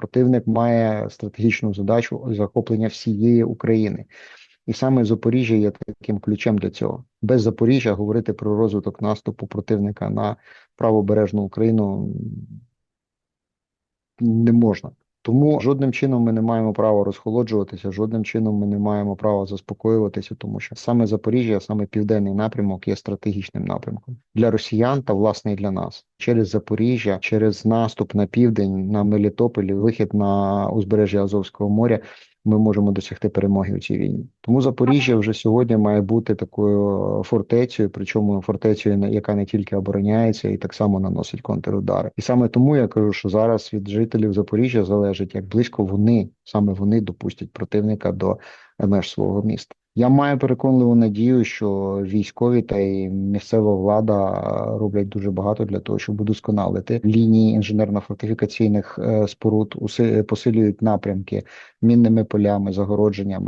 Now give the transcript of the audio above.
Противник має стратегічну задачу захоплення всієї України. І саме Запоріжжя є таким ключем для цього. Без Запоріжжя говорити про розвиток наступу противника на правобережну Україну не можна. Тому жодним чином ми не маємо права розхолоджуватися, жодним чином ми не маємо права заспокоюватися, тому що саме Запоріжжя, саме південний напрямок є стратегічним напрямком для росіян та власне і для нас через Запоріжжя, через наступ на південь, на Мелітополі, вихід на узбережжя Азовського моря. Ми можемо досягти перемоги у цій війні. Тому Запоріжжя вже сьогодні має бути такою фортецею, причому фортецею, яка не тільки обороняється, і так само наносить контрудари. І саме тому я кажу, що зараз від жителів Запоріжжя залежить, як близько вони саме вони допустять противника до меж свого міста. Я маю переконливу надію, що військові та й місцева влада роблять дуже багато для того, щоб удосконалити лінії інженерно-фортифікаційних споруд, посилюють напрямки мінними полями, загородженнями.